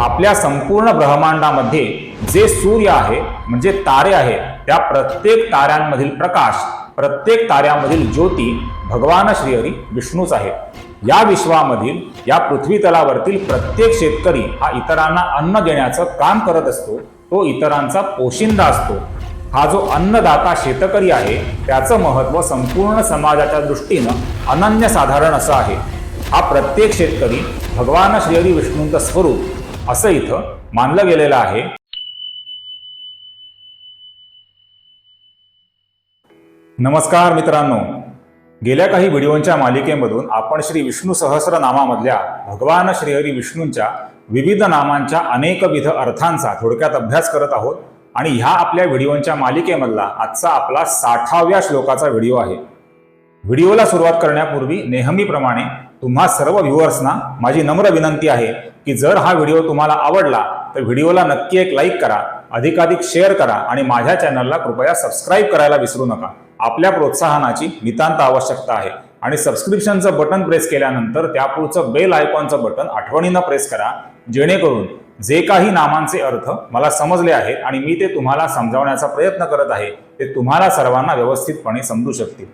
आपल्या संपूर्ण ब्रह्मांडामध्ये जे सूर्य आहे म्हणजे तारे आहेत त्या प्रत्येक ताऱ्यांमधील प्रकाश प्रत्येक ताऱ्यामधील ज्योती भगवान श्रीहरी विष्णूच आहे. या विश्वामधील या पृथ्वी तलावरतील प्रत्येक शेतकरी हा इतरांना अन्न देण्याचं काम करत असतो तो इतरांचा पोशिंदा असतो. हा जो अन्नदाता शेतकरी आहे त्याचं महत्त्व संपूर्ण समाजाच्या दृष्टीनं अनन्यसाधारण असं आहे. हा प्रत्येक शेतकरी भगवान श्रीहरी विष्णूंचं स्वरूप असं इथं मानलं गेलेलं आहे. नमस्कार मित्रांनो. गेल्या काही व्हिडिओंच्या मालिकेमधून आपण श्री विष्णू सहस्र नामामधल्या भगवान श्रीहरी विष्णूंच्या विविध नामांच्या अनेकविध अर्थांचा थोडक्यात अभ्यास करत आहोत आणि ह्या आपल्या व्हिडिओंच्या मालिकेमधला आजचा आपला साठाव्या श्लोकाचा व्हिडिओ आहे. व्हिडिओला सुरुवात करण्यापूर्वी नेहमीप्रमाणे तुम्हा सर्व व्ह्युअर्सना माझी नम्र विनंती आहे की जर हा व्हिडिओ तुम्हाला आवडला तर व्हिडिओला नक्की एक लाईक करा अधिकाधिक शेअर करा आणि माझ्या चॅनलला कृपया सबस्क्राईब करायला विसरू नका. आपल्या प्रोत्साहनाची नितांत आवश्यकता आहे. आणि सबस्क्रिप्शनचं बटन प्रेस केल्यानंतर त्यापुढचं बेल आयकॉनचं बटन आठवणीनं प्रेस करा जेणेकरून जे काही नामांचे अर्थ मला समजले आहेत आणि मी ते तुम्हाला समजावण्याचा प्रयत्न करत आहे ते तुम्हाला सर्वांना व्यवस्थितपणे समजू शकतील.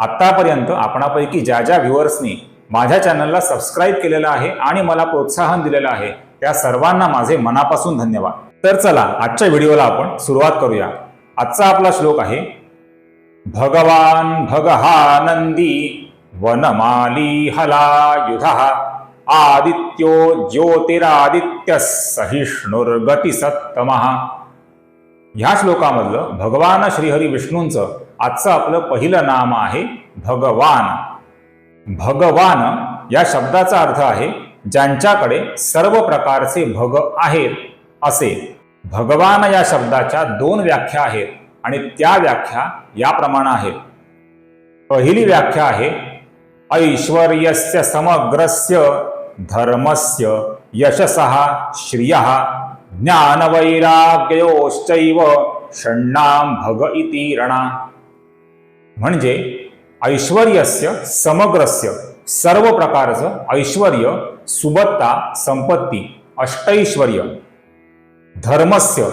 आत्तापर्यंत आपणापैकी ज्या ज्या व्ह्युअर्सनी माझ्या चॅनलला सबस्क्राईब केलेलं आहे आणि मला प्रोत्साहन दिलेलं आहे. त्या सर्वांना माझे मनापासून धन्यवाद. तर चला आजच्या व्हिडिओला आपण सुरुवात करूया. आजचा आपला श्लोक आहे भगवान भगहानंदी वनमाली हलायुध आदित्यो ज्योतिरादित्य सहिष्णुर्गती सत्तमहा ह्या श्लोकामधलं भगवान श्रीहरी विष्णूंचं आजचं आपलं पहिलं नाम आहे भगवान. भगवान या शब्दाचा अर्थ आहे ज्यांच्याकडे सर्व प्रकारचे भग आहेत असे. भगवान या शब्दाच्या दोन व्याख्या आहेत आणि त्या व्याख्या याप्रमाणे आहेत. पहिली व्याख्या आहे ऐश्वर्यस्य समग्रस्य धर्मस्य यशसः श्रियः ज्ञानवैराग्योश्चैव षण्णाम भग इति रणा. म्हणजे ऐश्वर्यस्य समग्रस्य सर्व प्रकारचं ऐश्वर सुबत्ता संपत्ती अष्टैश्वर्य. धर्मस्य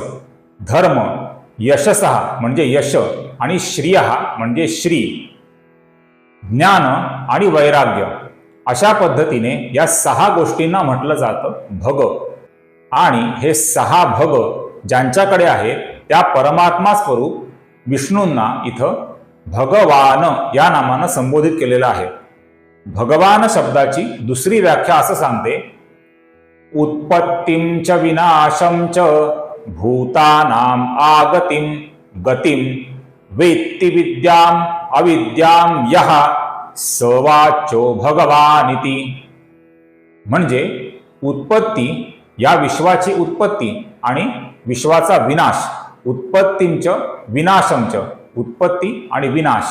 धर्म यशसः म्हणजे यश आणि श्रिय म्हणजे श्री. ज्ञान आणि वैराग्य. अशा पद्धतीने या सहा गोष्टींना म्हटलं जातं भग. आणि हे सहा भग ज्यांच्याकडे आहेत त्या परमात्मा स्वरूप विष्णूंना इथं भगवान या नामानं संबोधित केलेलं आहे. भगवान शब्दाची दुसरी व्याख्या असं सांगते उत्पत्तीं च विनाशं च भूतानाम आगतीम गतीम वेत्ती विद्याम अविद्याम यह सवाचो भगवानिती. म्हणजे उत्पत्ती या विश्वाची उत्पत्ती आणि विश्वाचा विनाश उत्पत्तींच विनाशंच उत्पत्ती आणि विनाश.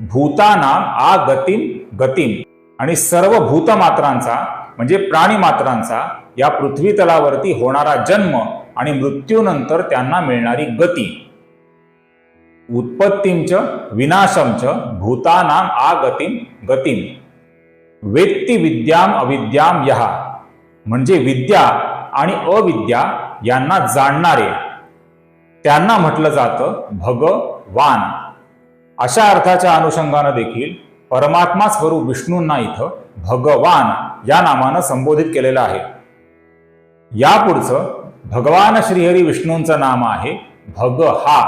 भूतानाम आ गतीम गतीम आणि सर्व भूतमात्रांचा म्हणजे प्राणीमात्रांचा या पृथ्वी तलावरती होणारा जन्म आणि मृत्यूनंतर त्यांना मिळणारी गती. उत्पत्तींच विनाशमच भूतानाम आ गतीम गतीम वेत्ती विद्याम अविद्याम यहा. म्हणजे विद्या आणि अविद्या यांना जाणणारे. त्यांना म्हटलं जातं भग वान. अशा अर्थाच्या अनुषंगानं देखील परमात्मा स्वरूप विष्णूंना इथं भगवान या नामानं संबोधित केलेलं आहे. यापुढचं भगवान श्रीहरी विष्णूंचं नाम आहे भग हा.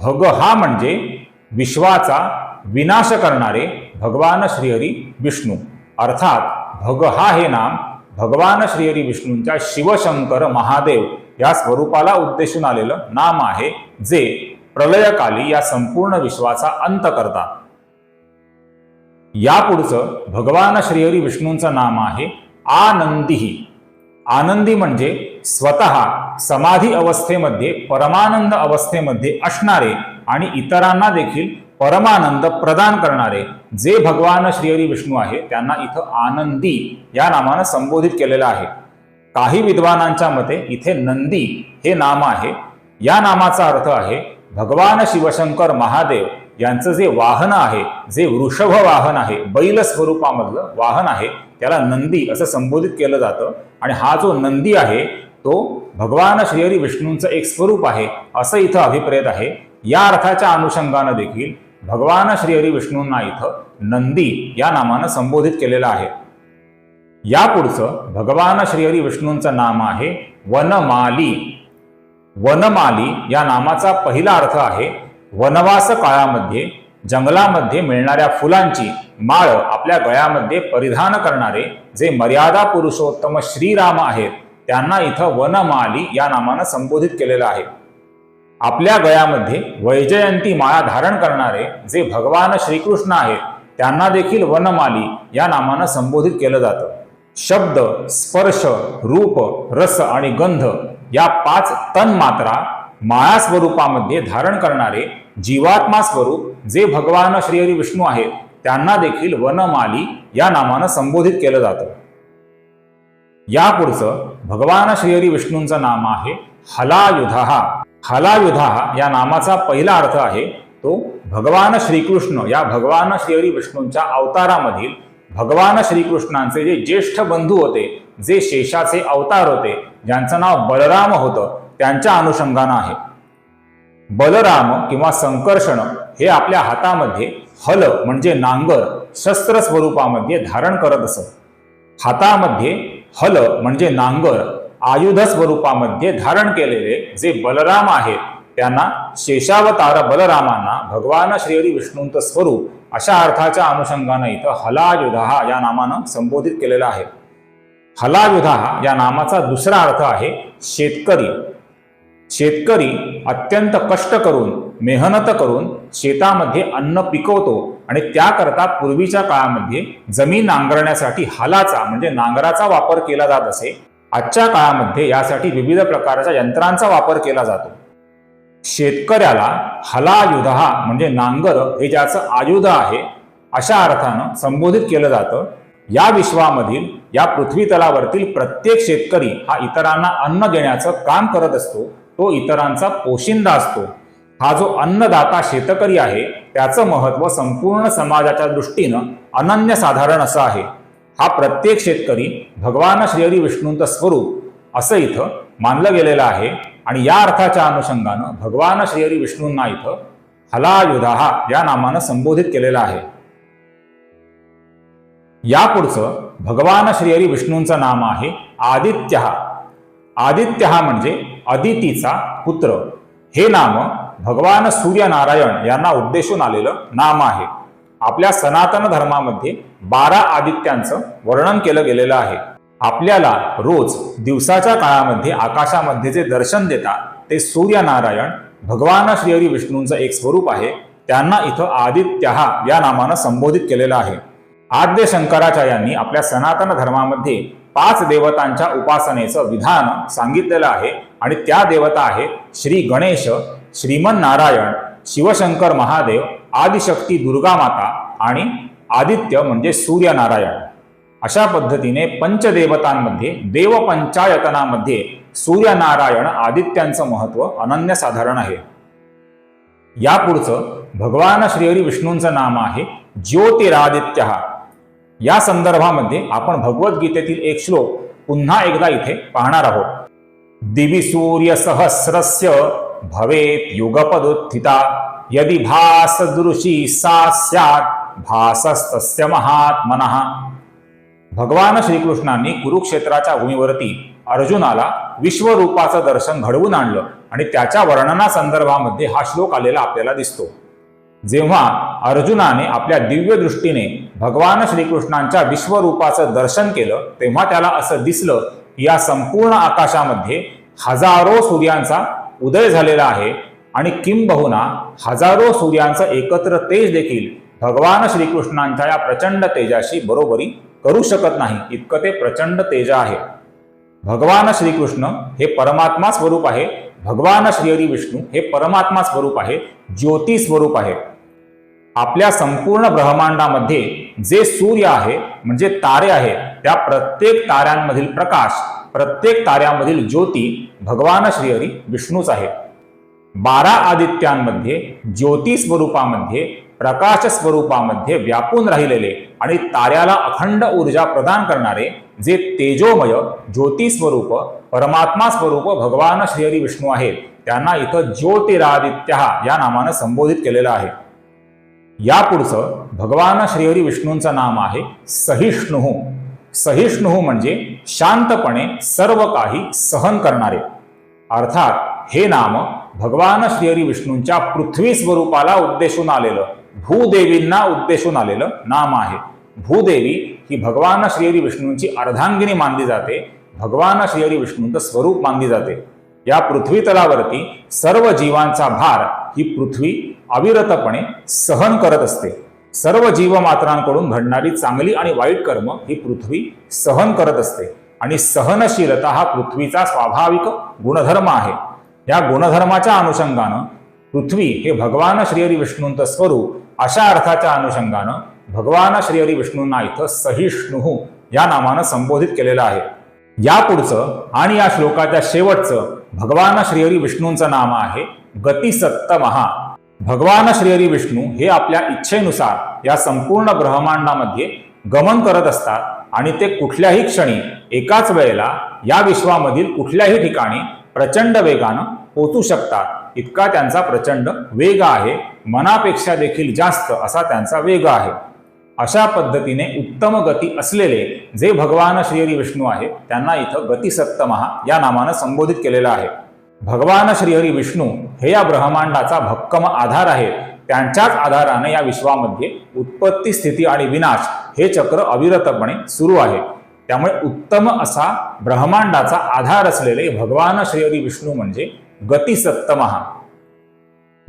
भग हा म्हणजे विश्वाचा विनाश करणारे भगवान श्रीहरी विष्णू. अर्थात भग हा हे नाम भगवान श्रीहरी विष्णूंच्या शिवशंकर महादेव या स्वरूपाला उद्देशून आलेलं नाम आहे जे प्रलयकाली या संपूर्ण विश्वाचा अंत करतात. यापुढचं भगवान श्रीहरी विष्णूंचं नाम आहे आनंदीही. आनंदी म्हणजे स्वतः समाधी अवस्थेमध्ये परमानंद अवस्थेमध्ये असणारे आणि इतरांना देखील परमानंद प्रदान करणारे जे भगवान श्रीहरी विष्णू आहे त्यांना इथं आनंदी या नामानं संबोधित केलेलं आहे. काही विद्वानांच्या मते इथे नंदी हे नाम आहे. या नामाचा अर्थ आहे भगवान शिवशंकर महादेव यांचं जे वाहन आहे जे वृषभ वाहन आहे बैल स्वरूपामधलं वाहन आहे त्याला नंदी असं संबोधित केलं जातं. आणि हा जो नंदी आहे तो भगवान श्रीहरी विष्णूंचं एक स्वरूप आहे असं इथं अभिप्रेत आहे. या अर्थाच्या अनुषंगानं देखील भगवान श्रीहरी विष्णूंना इथं नंदी या नामानं संबोधित केलेलं आहे. यापुढचं भगवान श्रीहरी विष्णूंचं नाम आहे वनमाली. वनमाली या नामाचा पहिला अर्थ आहे वनवास काळामध्ये जंगलामध्ये मिळणाऱ्या फुलांची माळ आपल्या गळ्यामध्ये परिधान करणारे जे मर्यादा पुरुषोत्तम श्रीराम आहेत त्यांना इथं वनमाली या नामानं संबोधित केलेलं आहे. आपल्या गळ्यामध्ये वैजयंती माळा धारण करणारे जे भगवान श्रीकृष्ण आहेत त्यांना देखील वनमाली या नामानं संबोधित केलं जातं. शब्द स्पर्श रूप रस आणि गंध या पाच तन मात्रा माया स्वरूपामध्ये धारण करणारे जीवात्मा स्वरूप जे भगवान श्रीहरी विष्णू आहेत त्यांना देखील वनमाली या नामानं संबोधित केलं जातं. यापुढचं भगवान श्रीहरी विष्णूंचं नाम आहे हलायुधहा हलायुधा या नामाचा पहिला अर्थ आहे तो भगवान श्रीकृष्ण या भगवान श्रीहरी विष्णूंच्या अवतारामधील भगवान श्रीकृष्णांचे जे ज्येष्ठ बंधू होते जे शेषाचे अवतार होते ज्यांचं नाव बलराम होतं त्यांच्या अनुषंगानं आहे. बलराम किंवा संकर्षण हे आपल्या हातामध्ये हल म्हणजे नांगर शस्त्र स्वरूपामध्ये धारण करत असत. हातामध्ये हल म्हणजे नांगर आयुध स्वरूपामध्ये धारण केलेले जे बलराम आहेत त्यांना शेषावतार बलरामांना भगवान श्रीहरी विष्णूंचं स्वरूप अशा अर्थाच्या अनुषंगानं इथं हलायुधा या नामानं संबोधित केलेलं आहे. हलायुधा या नामाचा दुसरा अर्थ आहे शेतकरी. शेतकरी अत्यंत कष्ट करून मेहनत करून शेतामध्ये अन्न पिकवतो आणि त्याकरता पूर्वीच्या काळामध्ये जमीन नांगरण्यासाठी हलाचा म्हणजे नांगराचा वापर केला जात असे. आजच्या काळामध्ये यासाठी विविध प्रकारच्या यंत्रांचा वापर केला जातो. शेतकऱ्याला हलायुधा म्हणजे नांगर हे ज्याचं आयुध आहे अशा अर्थानं संबोधित केलं जातं. या विश्वामधील या पृथ्वी तलावरतील प्रत्येक शेतकरी हा इतरांना अन्न देण्याचं काम करत असतो तो इतरांचा पोशिंदा असतो. हा जो अन्नदाता शेतकरी आहे त्याचं महत्त्व संपूर्ण समाजाच्या दृष्टीनं अनन्यसाधारण असं आहे. हा प्रत्येक शेतकरी भगवान श्रीहरी विष्णूंचं स्वरूप असं इथं मानलं गेलेलं आहे आणि या अर्थाच्या अनुषंगानं भगवान श्रीहरी विष्णूंना इथं हलायुधा या नामानं संबोधित केलेलं आहे. यापुढचं भगवान श्रीहरी विष्णूंचं नाम आहे आदित्य. आदित्य म्हणजे अदितीचा पुत्र. हे नाम भगवान सूर्यनारायण यांना उद्देशून आलेलं नाम आहे. आपल्या सनातन धर्मामध्ये बारा आदित्यांचं वर्णन केलं गेलेलं आहे. आपल्याला रोज दिवसाच्या काळामध्ये आकाशामध्ये जे दर्शन देतात ते सूर्यनारायण भगवान श्रीहरी विष्णूंचं एक स्वरूप आहे. त्यांना इथं आदित्य या नामानं संबोधित केलेलं आहे. आद्य शंकराचार्यांनी आपल्या सनातन धर्मामध्ये पाच देवतांच्या उपासनेचं विधान सांगितलेलं आहे. आणि त्या देवता आहेत श्री गणेश श्रीमन नारायण शिवशंकर महादेव आदिशक्ती दुर्गा माता आणि आदित्य म्हणजे सूर्यनारायण. अशा पद्धतीने पंचदेवतांमध्ये देवपंचायतनामध्ये सूर्यनारायण आदित्यांचं महत्त्व अनन्यसाधारण आहे. यापुढचं भगवान श्रीहरी विष्णूंचं नाम आहे ज्योतिरादित्य. या संदर्भामध्ये आपण भगवद्गीतेतील एक श्लोक पुन्हा एकदा इथे पाहणार आहोत. दिवी सूर्य सहस्रस्य भवेत युगपदुत्थिता यदि भासदृशी सा स्यात् भासस्तस्य महात्मनः. भगवान श्रीकृष्णांनी कुरुक्षेत्राच्या भूमीवरती अर्जुनाला विश्वरूपाचं दर्शन घडवून आणलं आणि त्याच्या वर्णना संदर्भामध्ये हा श्लोक आलेला आपल्याला दिसतो. जेव्हा अर्जुनाने आपल्या दिव्य दृष्टीने भगवान श्रीकृष्णांच्या विश्वरूपाचं दर्शन केलं तेव्हा त्याला असं दिसलं की या संपूर्ण आकाशामध्ये हजारो सूर्यांचा उदय झालेला आहे आणि किंबहुना हजारो सूर्यांचं एकत्र तेज देखील भगवान श्रीकृष्णांच्या या प्रचंड तेजाशी बरोबरी करू शकत नाही. इतकं ते प्रचंड तेज आहे. भगवान श्रीकृष्ण हे परमात्मा स्वरूप आहे. भगवान श्रीहरी विष्णू हे परमात्मा स्वरूप आहे. ज्योती स्वरूप आहे. आपल्या संपूर्ण ब्रह्मांडामध्ये जे सूर्य आहे म्हणजे तारे आहेत त्या प्रत्येक ताऱ्यांमधील प्रकाश प्रत्येक ताऱ्यामधील ज्योती भगवान श्रीहरी विष्णूच आहे बारा आदित्यांमध्ये ज्योती स्वरूपामध्ये प्रकाश स्वरूपामध्ये व्यापून राहिलेले आणि ताऱ्याला अखंड ऊर्जा प्रदान करणारे जे तेजोमय ज्योती स्वरूप परमात्मा स्वरूप भगवान श्रीहरी विष्णू आहेत त्यांना इथं ज्योतिरादित्य या नामानं संबोधित केलेलं आहे. यापुढचं भगवान श्रीहरी विष्णूंचं नाम आहे सहिष्णुहू. सहिष्णुहू म्हणजे शांतपणे सर्व काही सहन करणारे. अर्थात हे नाम भगवान श्रीहरी विष्णूंच्या पृथ्वी स्वरूपाला उद्देशून आलेलं भूदेवींना उद्देशून आलेलं नाम आहे. भूदेवी ही भगवान श्रीहरी विष्णूंची अर्धांगिनी मानली जाते भगवान श्रीहरी विष्णूंचं स्वरूप मानली जाते. या पृथ्वी तलावरती सर्व जीवांचा भार ही पृथ्वी अविरतपणे सहन करत असते. सर्व जीवमात्रांकडून घडणारी चांगली आणि वाईट कर्म ही पृथ्वी सहन करत असते. आणि सहनशीलता हा पृथ्वीचा स्वाभाविक गुणधर्म आहे. या गुणधर्माच्या अनुषंगानं पृथ्वी हे भगवान श्रीहरी विष्णूंचं स्वरूप अशा अर्थाच्या अनुषंगानं भगवान श्रीहरी विष्णूंना इथं सहिष्णू या नामानं संबोधित केलेलं आहे. यापुढचं आणि या श्लोकाच्या शेवटचं भगवान श्रीहरी विष्णूंचं नाम आहे गतिसत्त महा भगवान श्रीहरी विष्णू हे आपल्या इच्छेनुसार या संपूर्ण ब्रह्मांडामध्ये गमन करत असतात आणि ते कुठल्याही क्षणी एकाच वेळेला या विश्वामधील कुठल्याही ठिकाणी प्रचंड वेगानं पोचू शकतात. इतका त्यांचा प्रचंड वेग आहे. मनापेक्षा देखील जास्त असा त्यांचा वेग आहे. अशा पद्धतीने उत्तम गती असलेले जे भगवान श्रीहरी विष्णू आहे त्यांना इथं गतिसत्तमहा या नामानं संबोधित केलेलं आहे. भगवान श्रीहरी विष्णू हे या ब्रह्मांडाचा भक्कम आधार आहेत. त्यांच्याच आधाराने या विश्वामध्ये उत्पत्ती स्थिती आणि विनाश हे चक्र अविरतपणे सुरू आहे. त्यामुळे उत्तम असा ब्रह्मांडाचा आधार असलेले भगवान श्रीहरी विष्णू म्हणजे गतिसत्तमहा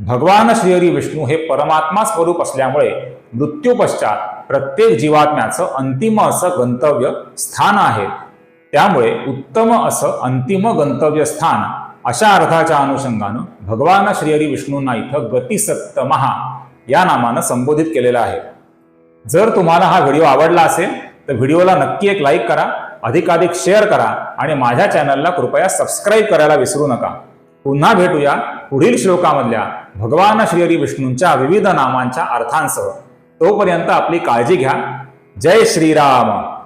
भगवान श्रीहरी विष्णू हे परमात्मा स्वरूप असल्यामुळे मृत्यूपश्चात प्रत्येक जीवात्म्याचं अंतिम असं गंतव्य स्थान आहे. त्यामुळे उत्तम असं अंतिम गंतव्य स्थान अशा अर्थाच्या अनुषंगानं भगवान श्रीहरी विष्णूंना इथं गतिसत्त महा या नामानं संबोधित केलेलं आहे. जर तुम्हाला हा व्हिडिओ आवडला असेल तर व्हिडिओला नक्की एक लाईक करा अधिकाधिक शेअर करा आणि माझ्या चॅनलला कृपया सबस्क्राईब करायला विसरू नका. पुन्हा भेटूया पुढील श्लोकामधल्या भगवान श्रीहरी विष्णूंच्या विविध नामांच्या अर्थांसह. तोपर्यंत आपली काळजी घ्या. जय श्रीराम.